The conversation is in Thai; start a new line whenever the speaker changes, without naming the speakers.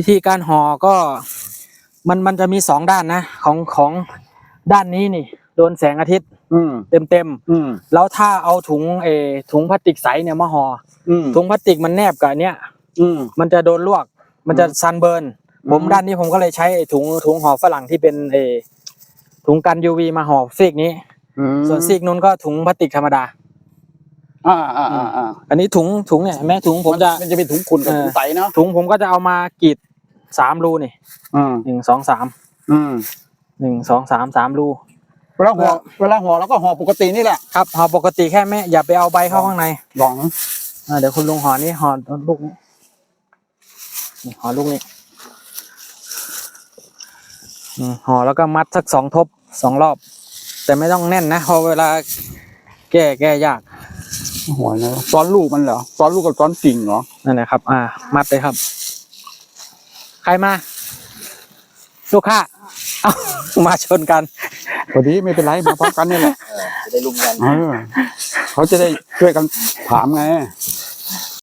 วิธีการห่อก็มันมันจะมีสองด้านนะของของด้านนี้นี่ โดนแสงอาทิตย์
อืม
เต็มเต็ม
อืม
ๆแล้วถ้าเอาถุงเออถุงพลาสติกใสเนี่ยมาห่อ
อืม
ถุงพลาสติกมันแนบกับอันเนี้ย
อืม
มันจะโดนลวก มันจะซันเบิร์น
อืม
ผมด้านนี้ผมก็เลยใช้ไอ้ถุงถุงห่อฝรั่งที่เป็นเออถุงกัน UV มาห่อซีกนี้
อืม
ส่วนซีกนู้นก็ถุงพลาสติกธรรมดา
อ่าอ่าอ่าอ่า
อันนี้ถุงถุงเนี่ยเห็นไหมถุงผมจะ
มันจะเป็นถุงขุ่นกับ
เออ
ถุงใสเนาะ
ถุงผมก็จะเอามากรีด สามรูนี่
อืม
หนึ่งสองสาม
อืม
หนึ่งสองสามสามรู
เวลาห่อเวลาห่อเราก็ห่อปกตินี่แหละ
ครับห่อปกติแค่แม่อย่าไปเอาใบเข้าข้างใน
ลอง
อ่าเดี๋ยวคุณลุงห่อนี่ห่อลูกนี้นี่ห่อลูกนี้อืมห่อแล้วก็มัดสักสองทบสองรอบ แต่ไม่ต้องแน่นนะเพราะเวลาแก้แก้ยาก
ห่อนะซ้อนลูกมันเหรอซ้อนลูกกับซ้อนกิ่งเหรอ
นั่นแหละครับ อ่า มัดเลยครับใค รมา ลูกค้าเอ้ามาชนกัน
พอดีไม่เป็นไรมาพร้อมกันนี่แหละ
จะได้รุมกัน
เออเขาจะได้ช่วยกันถามไง